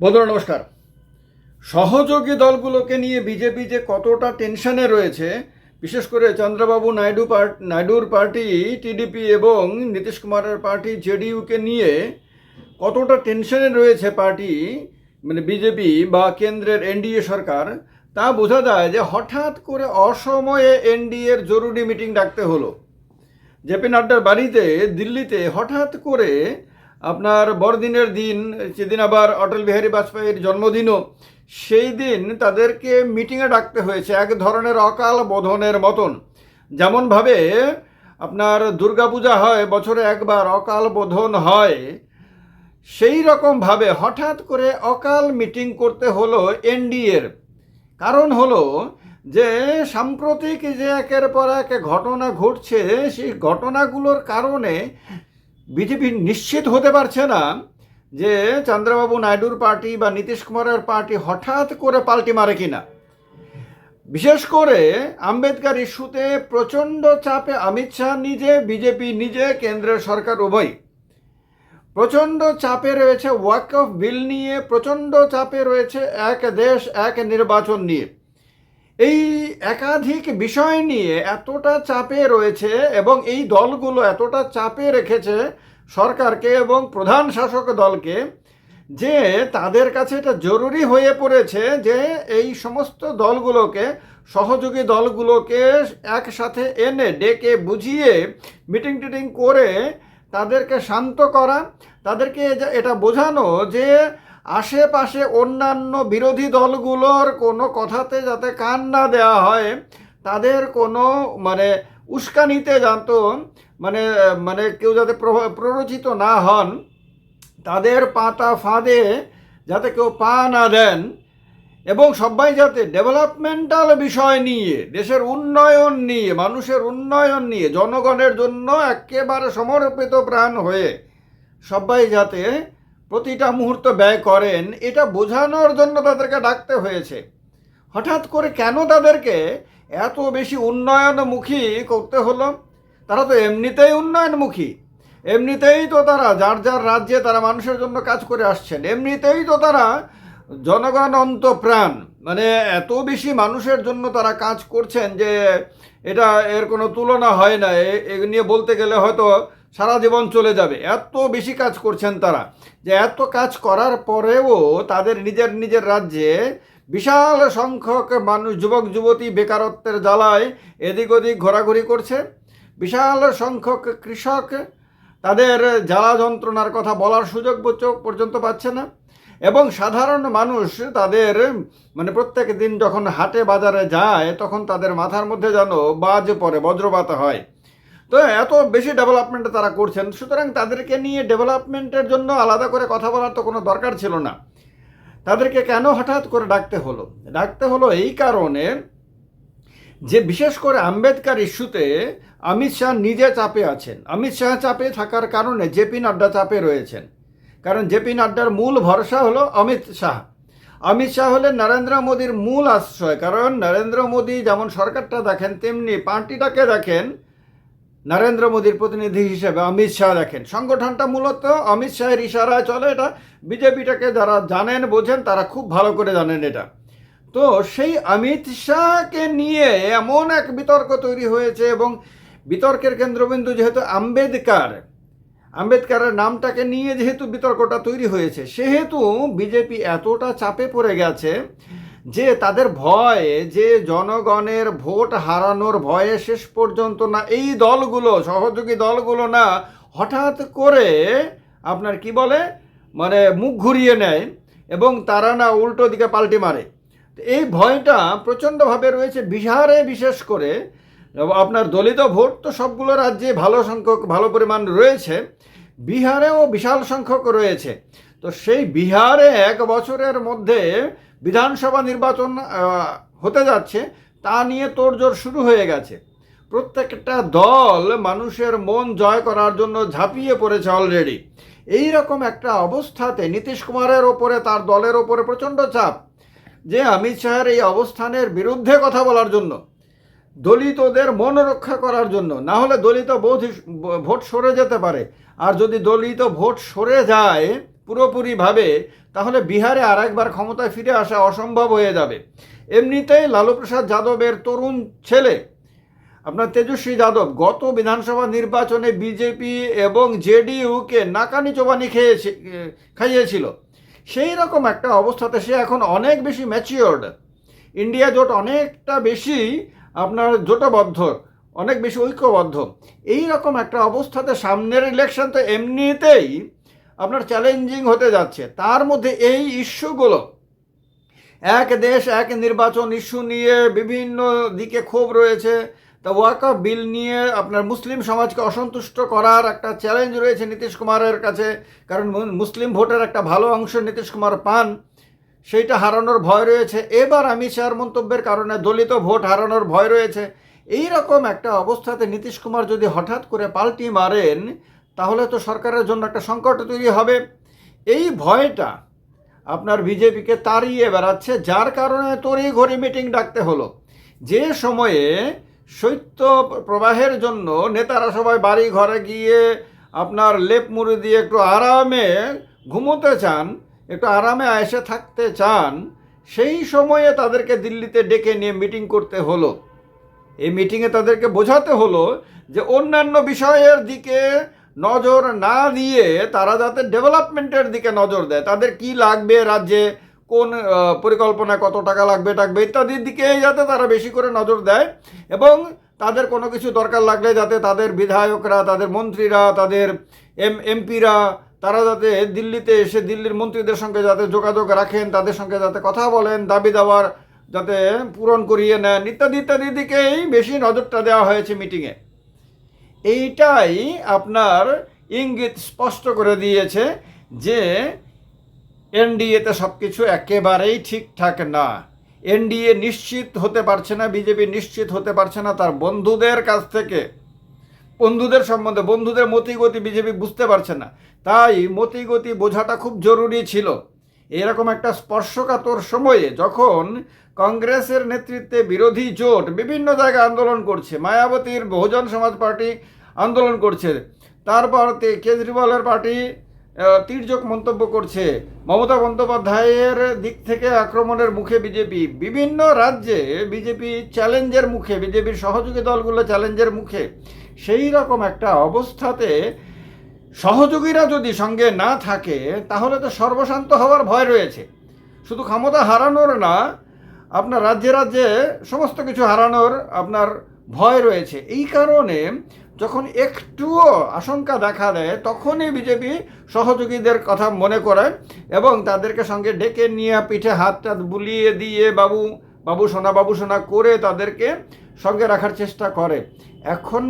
বন্ধুরা, নমস্কার। সহযোগী দলগুলোকে নিয়ে বিজেপি যে কতটা টেনশনে রয়েছে, বিশেষ করে চন্দ্রবাবু নাইডু নাইডুর পার্টি, টিডিপি এবং নীতিশ কুমারের পার্টি, জেডিইউকে নিয়ে কতটা টেনশনে রয়েছে পার্টি মানে বিজেপি বা কেন্দ্রের এনডিএ সরকার, তা বোঝা যায় যে হঠাৎ করে অসময়ে এনডিএর জরুরি মিটিং ডাকতে হলো। জেপি নাড্ডার বাড়িতে, দিল্লিতে হঠাৎ করে আপনার বড়দিনের দিন, সেদিন আবার অটল বিহারী বাজপেয়ীর জন্মদিনও, সেই দিন তাদেরকে মিটিংয়ে ডাকতে হয়েছে এক ধরনের অকাল বোধনের মতন। যেমনভাবে আপনার দুর্গাপূজা হয়, বছরে একবার অকাল বোধন হয়, সেই রকমভাবে হঠাৎ করে অকাল মিটিং করতে হলো এনডিএর। কারণ হলো যে সাম্প্রতিক যে একের পর এক ঘটনা ঘটছে, সেই ঘটনাগুলোর কারণে বিজেপি নিশ্চিত হতে পারছে না যে চন্দ্রবাবু নাইডুর পার্টি বা নীতিশ কুমারের পার্টি হঠাৎ করে পাল্টি মারে কিনা। বিশেষ করে আম্বেদকার ইস্যুতে প্রচণ্ড চাপে অমিত শাহ নিজে, বিজেপি নিজে, কেন্দ্রের সরকার উভয় প্রচণ্ড চাপে রয়েছে ওয়াক অফ বিল নিয়ে, প্রচণ্ড চাপে রয়েছে এক দেশ, এক নির্বাচন নিয়ে। এই একাধিক বিষয় নিয়ে এতটা চাপে রয়েছে এবং এই দলগুলো এতটা চাপে রেখেছে সরকারকে এবং প্রধান শাসক দলকে যে তাদের কাছে এটা জরুরি হয়ে পড়েছে যে এই সমস্ত দলগুলোকে, সহযোগী দলগুলোকে একসাথে এনে ডেকে বুঝিয়ে মিটিং টিটিং করে তাদেরকে শান্ত করা, তাদেরকে এটা বোঝানো যে আশেপাশে অন্যান্য বিরোধী দলগুলোর কোনো কথাতে যাতে কান না দেওয়া হয়, তাদের কোনো মানে উস্কানিতে জানতো মানে মানে কেউ যাতে প্ররোচিত না হন, তাদের পাতা ফাঁদে যাতে কেউ পা না দেন, এবং সবাই যাতে ডেভেলপমেন্টাল বিষয় নিয়ে, দেশের উন্নয়ন নিয়ে, মানুষের উন্নয়ন নিয়ে, জনগণের জন্য একেবারে সমর্পিত প্রাণ হয়ে সবাই যাতে প্রতিটা মুহূর্ত ব্যয় করেন, এটা বোঝানোর জন্য তাদেরকে ডাকতে হয়েছে। হঠাৎ করে কেন তাদেরকে এত বেশি উন্নয়নমুখী করতে হলো, তারা তো এমনিতেই উন্নয়নমুখী। এমনিতেই তো তারা যার যার রাজ্যে তারা মানুষের জন্য কাজ করে আসছেন, এমনিতেই তো তারা জনগণ অন্তপ্রাণ। মানে এত বেশি মানুষের জন্য তারা কাজ করছেন যে এটা এর কোনো তুলনা হয় না, এ- নিয়ে বলতে গেলে হয়তো সারা জীবন চলে যাবে। এত বেশি কাজ করছেন তারা যে এত কাজ করার পরেও তাদের নিজের নিজের রাজ্যে বিশাল সংখ্যক মানুষ, যুবক, যুবতী বেকারত্বের জ্বালায় এদিক ওদিক ঘোরাঘুরি করছে। বিশাল সংখ্যক কৃষক তাদের জ্বালা যন্ত্রণার কথা বলার সুযোগ পর্য- পর্যন্ত পাচ্ছে না এবং সাধারণ মানুষ তাদের মানে প্রত্যেক দিন যখন হাটে বাজারে যায়, তখন তাদের মাথার মধ্যে যেন বাজ পড়ে, বজ্রপাত হয়। তো এত বেশি ডেভেলপমেন্ট তারা করছেন, সুতরাং তাদেরকে নিয়ে ডেভেলপমেন্টের জন্য আলাদা করে কথা বলার তো কোনো দরকার ছিল না। তাদেরকে কেন হঠাৎ করে ডাকতে হলো? ডাকতে হলো এই কারণে যে বিশেষ করে আম্বেদকর ইস্যুতে অমিত শাহ নিজে চাপে আছেন। অমিত শাহ চাপে থাকার কারণে জেপি নাড্ডা চাপে রয়েছেন। কারণ জেপি নাড্ডার মূল ভরসা হলো অমিত শাহ। অমিত শাহ হলেন নরেন্দ্র মোদীর মূল আশ্রয়। কারণ নরেন্দ্র মোদী যেমন সরকারটা দেখেন, তেমনি পার্টিটাকে দেখেন নরেন্দ্র মোদীর প্রতিনিধি হিসেবে অমিত শাহ দেখেন। সংগঠনটা মূলত অমিত শাহের ইশারায় চলে, এটা বিজেপিটাকে যারা জানেন, বোঝেন, তারা খুব ভালো করে জানেন এটা। তো সেই অমিত শাহকে নিয়ে এমন এক বিতর্ক তৈরি হয়েছে এবং বিতর্কের কেন্দ্রবিন্দু যেহেতু আম্বেদকার, আম্বেদকারের নামটাকে নিয়ে যেহেতু বিতর্কটা তৈরি হয়েছে, সেহেতু বিজেপি এতটা চাপে পড়ে গেছে যে তাদের ভয়, যে জনগণের ভোট হারানোর ভয়ে শেষ পর্যন্ত না, এই দলগুলো, সহযোগী দলগুলো না, হঠাৎ করে আপনার কি বলে? মানে মুখ ঘুরিয়ে নেয় এবং তারা না উল্টো দিকে পাল্টি মারে। এই ভয়টা প্রচণ্ডভাবে রয়েছে বিহারে বিশেষ করে। আপনার দলিত ভোট তো সবগুলো রাজ্যে ভালো সংখ্যক, ভালো পরিমাণ রয়েছে। বিহারেও বিশাল সংখ্যক রয়েছে। তো সেই বিহারে এক বছরের মধ্যে বিধানসভা নির্বাচন হতে যাচ্ছে, তা নিয়ে তোড়জোড় শুরু হয়ে গেছে। প্রত্যেকটা দল মানুষের মন জয় করার জন্য ঝাঁপিয়ে পড়েছে অলরেডি এই রকম একটা অবস্থাতে নীতিশ কুমারের ওপরে, তার দলের ওপরে প্রচণ্ড চাপ। যে অমিত শাহের এই অবস্থানের বিরুদ্ধে কথা বলার জন্য, দলিতদের মন রক্ষা করার জন্য, না হলে দলিত বোধ ভোট সরে যেতে পারে। আর যদি দলিত ভোট সরে যায় পুরোপুরিভাবে, তাহলে বিহারে আর একবার ক্ষমতায় ফিরে আসা অসম্ভব হয়ে যাবে। এমনিতেই লালু প্রসাদ যাদবের তরুণ ছেলে। আপনার তেজস্বী যাদব, গত বিধানসভা নির্বাচনে বিজেপি এবং জেডিইউকে নাকানি চোবানি খেয়েছে, খাইয়েছিল। সেই রকম একটা অবস্থাতে সে এখন অনেক বেশি ম্যাচিওর্ড ইন্ডিয়া জোট অনেকটা বেশি আপনার জোটবদ্ধ, অনেক বেশি ঐক্যবদ্ধ। এই রকম একটা অবস্থাতে সামনের ইলেকশন তো এমনিতেই আপনার চ্যালেঞ্জিং হতে যাচ্ছে। তার মধ্যে এই ইস্যুগুলো, এক দেশ, এক নির্বাচন ইস্যু নিয়ে বিভিন্ন দিকে ক্ষোভ রয়েছে, তা ওয়াকা বিল নিয়ে আপনার মুসলিম সমাজকে অসন্তুষ্ট করার একটা চ্যালেঞ্জ রয়েছে নীতিশ কুমারের কাছে, কারণ মুসলিম ভোটের একটা ভালো অংশ নীতিশ কুমার পান, সেইটা হারানোর ভয় রয়েছে। এবার অমিত শাহর মন্তব্যের কারণে দলিত ভোট হারানোর ভয় রয়েছে। এই রকম একটা অবস্থাতে নীতিশ কুমার যদি হঠাৎ করে পাল্টি মারেন তাহলে তো সরকারের জন্য একটা সংকট তৈরি হবে। এই ভয়টা আপনার বিজেপিকে তাড়িয়ে বেড়াচ্ছে, যার কারণে তড়ি ঘড়ি মিটিং ডাকতে হলো। যে সময়ে শৈত্য প্রবাহের জন্য নেতারা সবাই বাড়ি ঘরে গিয়ে আপনার লেপ মুড়ি দিয়ে একটু আরামে ঘুমোতে চান, একটু আরামে এসে থাকতে চান, সেই সময়ে তাদেরকে দিল্লিতে ডেকে নিয়ে মিটিং করতে হলো। এই মিটিংয়ে তাদেরকে বোঝাতে হলো যে অন্যান্য বিষয়ের দিকে নজর না দিয়ে তারা যাতে ডেভেলপমেন্টের দিকে নজর দেয় তাদের কি লাগবে রাজ্যে কোন আহ, পরিকল্পনায় কত টাকা লাগবে টাকবে ইত্যাদির দিকে যাতে তারা বেশি করে নজর দেয় এবং তাদের কোনো কিছু দরকার লাগলে যাতে তাদের বিধায়করা তাদের মন্ত্রীরা তাদের এম এমপিরা তারা যাতে দিল্লিতে এসে দিল্লির মন্ত্রীদের সঙ্গে যাতে যোগাযোগ রাখেন তাদের সঙ্গে যাতে কথা বলেন দাবি দেওয়ার যাতে পূরণ করিয়ে নেন ইত্যাদি ইত্যাদির দিকেই বেশি নজরটা দেওয়া হয়েছে মিটিংয়ে। এইটাই আপনার ইঙ্গিত স্পষ্ট করে দিয়েছে যে এনডিএতে সব কিছু একেবারেই ঠিকঠাক না। এনডিএ নিশ্চিত হতে পারছে না, বিজেপি নিশ্চিত হতে পারছে না তার বন্ধুদের কাছ থেকে। বন্ধুদের সম্বন্ধে, বন্ধুদের মতিগতি বিজেপি বুঝতে পারছে না। তাই মতিগতি বোঝাটা খুব জরুরি ছিল। এরকম একটা স্পর্শকাতর সময়ে যখন কংগ্রেসের নেতৃত্বে বিরোধী জোট বিভিন্ন জায়গায় আন্দোলন করছে, মায়াবতীর বহুজন সমাজ পার্টি আন্দোলন করছে তারপর কেজরিওয়ালের পার্টি তীর্যক মন্তব্য করছে, মমতা বন্দ্যোপাধ্যায়ের দিক থেকে আক্রমণের মুখে বিজেপি, বিভিন্ন রাজ্যে বিজেপি চ্যালেঞ্জের মুখে, বিজেপির সহযোগী দলগুলো চ্যালেঞ্জের মুখে, সেই রকম একটা অবস্থাতে সহযোগীরা যদি সঙ্গে না থাকে, তাহলে তো সর্বশান্ত হওয়ার ভয় রয়েছে। শুধু ক্ষমতা হারানোর না, আপনার রাজ্যে রাজ্যে সমস্ত কিছু হারানোর আপনার ভয় রয়েছে। এই কারণে যখন একটুও আশঙ্কা দেখা দেয়, তখনই বিজেপি সহযোগীদের কথা মনে করে এবং তাদেরকে সঙ্গে ডেকে নিয়ে পিঠে হাত টাত বুলিয়ে দিয়ে বাবু বাবু সোনা বাবু সোনা করে তাদেরকে সঙ্গে রাখার চেষ্টা করে। এখন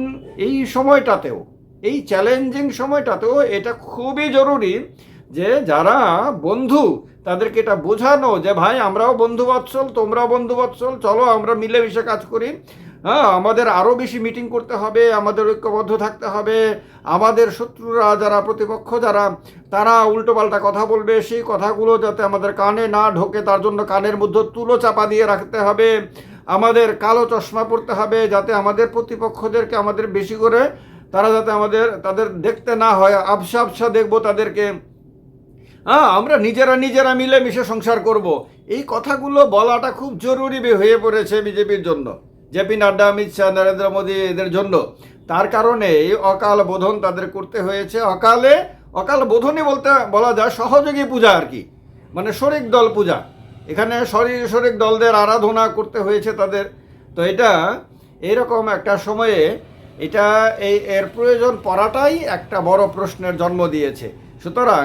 এই সময়টাতেও এই চ্যালেঞ্জিং সময়টাতেও এটা খুবই জরুরি যে যারা বন্ধু, তাদেরকে এটা বোঝানো যে ভাই, আমরাও বন্ধু তোমরাও বন্ধু বৎসল, চলো আমরা মিলেমিশে কাজ করি। হ্যাঁ আমাদের আরও বেশি মিটিং করতে হবে, আমাদের ঐক্যবদ্ধ থাকতে হবে। আমাদের শত্রুরা যারা, প্রতিপক্ষ যারা, তারা উল্টোপাল্টা কথা বলবে, সেই কথাগুলো যাতে আমাদের কানে না ঢোকে, তার জন্য কানের মধ্যে তুলো চাপা দিয়ে রাখতে হবে। আমাদের কালো চশমা পরতে হবে, যাতে আমাদের প্রতিপক্ষদেরকে আমাদের বেশি করে তারা যাতে আমাদের, তাদের দেখতে না হয় আবসা আবসা দেখব তাদেরকে। হ্যাঁ আমরা নিজেরা নিজেরা মিলে মিশে সংসার করব। এই কথাগুলো বলাটা খুব জরুরি হয়ে পড়েছে বিজেপির জন্য। জেপি নাড্ডা, অমিত শাহ, নরেন্দ্র মোদী এদের জন্য। তার কারণে এই অকাল বোধন তাদের করতে হয়েছে। অকালে, অকাল বোধনই বলতে, বলা যায় সহযোগী পূজা আর কি। মানে শরিক দল পূজা। এখানে শরীর শরিক দলদের আরাধনা করতে হয়েছে তাদের। তো এটা এইরকম একটা সময়ে এটা এই এর প্রয়োজন পড়াটাই একটা বড় প্রশ্নের জন্ম দিয়েছে। সুতরাং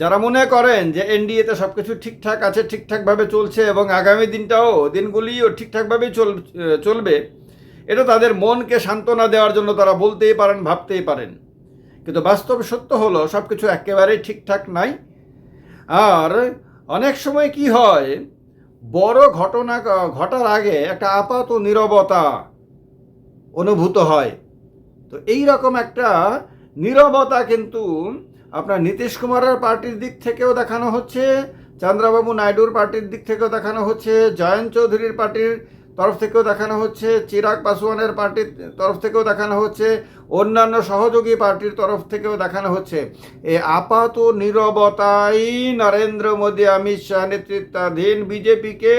যারা মনে করেন যে এনডিএতে সব কিছু ঠিকঠাক আছে, ঠিকঠাকভাবে চলছে এবং আগামী দিনটাও, দিনগুলিও ঠিকঠাকভাবেই চল, চলবে, এটা তাদের মনকে সান্ত্বনা দেওয়ার জন্য তারা বলতেই পারেন, ভাবতেই পারেন। কিন্তু বাস্তব সত্য হলো সব কিছু একেবারেই ঠিকঠাক নাই। আর অনেক সময় কি হয়, বড় ঘটনা, ঘটার আগে একটা আপাত নীরবতা অনুভূত হয়। তো এই রকম একটা নীরবতা কিন্তু আপনার নীতিশ কুমারের পার্টির দিক থেকেও দেখানো হচ্ছে, চন্দ্রবাবু নাইডুর পার্টির দিক থেকেও দেখানো হচ্ছে, জয়ন্ত চৌধুরীর পার্টির তরফ থেকেও দেখানো হচ্ছে, চিরাগ পাসওয়ানের পার্টির তরফ থেকেও দেখানো হচ্ছে, অন্যান্য সহযোগী পার্টির তরফ থেকেও দেখানো হচ্ছে। এ আপাত নীরবতাই নরেন্দ্র মোদী, অমিত শাহ নেতৃত্বাধীন বিজেপিকে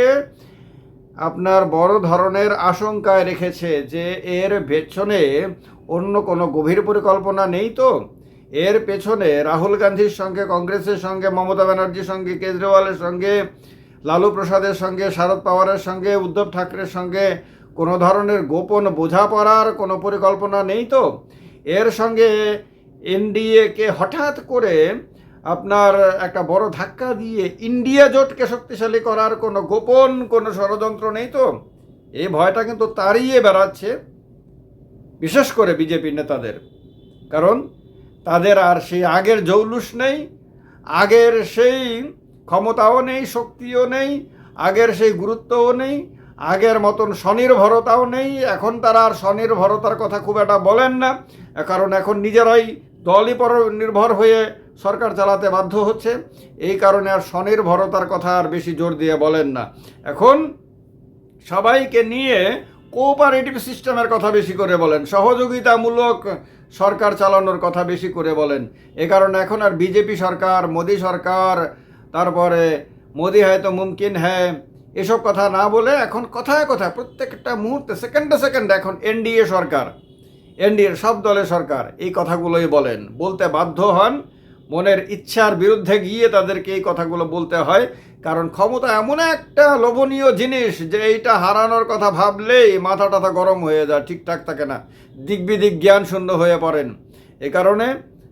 আপনার বড় ধরনের আশঙ্কায় রেখেছে যে এর পেছনে অন্য কোনো গভীর পরিকল্পনা নেই তো? এর পেছনে রাহুল গান্ধীর সঙ্গে, কংগ্রেসের সঙ্গে, মমতা ব্যানার্জির সঙ্গে, কেজরিওয়ালের সঙ্গে, লালু প্রসাদের সঙ্গে, শারদ পাওয়ারের সঙ্গে, উদ্ধব ঠাকরের সঙ্গে কোনো ধরনের গোপন বোঝাপড়ার কোনো পরিকল্পনা নেই তো? এর সঙ্গে এনডিএকে হঠাৎ করে আপনার একটা বড় ধাক্কা দিয়ে ইন্ডিয়া জোটকে শক্তিশালী করার কোনো গোপন কোনো ষড়যন্ত্র নেই তো? এই ভয়টা কিন্তু তাড়িয়ে বেড়াচ্ছে, বিশেষ করে বিজেপি নেতাদের। কারণ তাদের আর সেই আগের জৌলুস নেই, আগের সেই ক্ষমতাও নেই, শক্তিও নেই, আগের সেই গুরুত্বও নেই, আগের মতন স্বনির্ভরতাও নেই। এখন তারা আর স্বনির্ভরতার কথা খুব একটা বলেন না, কারণ এখন নিজেরাই দলই পর নির্ভর হয়ে সরকার চালাতে বাধ্য হচ্ছে। এই কারণে আর স্বনির্ভরতার কথা আর বেশি জোর দিয়ে বলেন না। এখন সবাইকে নিয়ে কোঅপারেটিভ সিস্টেমের কথা বেশি করে বলেন। সহযোগিতামূলক সরকার চালানোর কথা বেশি করে বলেন। এ কারণে এখন আর বিজেপি সরকার, মোদী সরকার, তারপরে মোদি হয়তো মুমকিন হ্যাঁ এসব কথা না বলে এখন কথায় কথায় প্রত্যেকটা মুহূর্তে সেকেন্ডে সেকেন্ডে এখন এনডিএ সরকার এনডিএর সব দলের সরকার এই কথাগুলোই বলেন। বলতে বাধ্য হন মনের ইচ্ছার বিরুদ্ধে গিয়ে তাদেরকে এই কথাগুলো বলতে হয়। কারণ ক্ষমতা এমন একটা লোভনীয় জিনিস যে এইটা হারানোর কথা ভাবলেই মাথা টাথা গরম হয়ে যায়, ঠিকঠাক থাকে না। দিক বিদিক জ্ঞান শূন্য হয়ে পড়েন। এ কারণে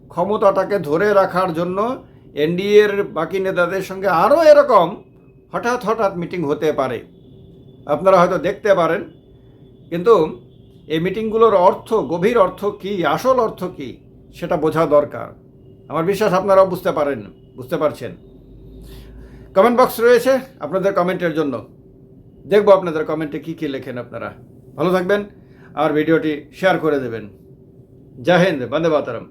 ক্ষমতাটাকে ধরে রাখার জন্য এনডিএর বাকি নেতাদের সঙ্গে আরও এরকম হঠাৎ হঠাৎ মিটিং হতে পারে। আপনারা হয়তো দেখতে পারেন। কিন্তু এই মিটিংগুলোর অর্থ, গভীর অর্থ কী, আসল অর্থ কী, সেটা বোঝা দরকার। আমার বিশ্বাস আপনারাও বুঝতে পারেন, বুঝতে পারছেন। কমেন্ট বক্স রয়েছে আপনাদের কমেন্টের জন্য। দেখব আপনাদের কমেন্টে কী কী লেখেন আপনারা। ভালো থাকবেন আর ভিডিওটি শেয়ার করে দেবেন। জয় হিন্দ, বন্দে মাতরম।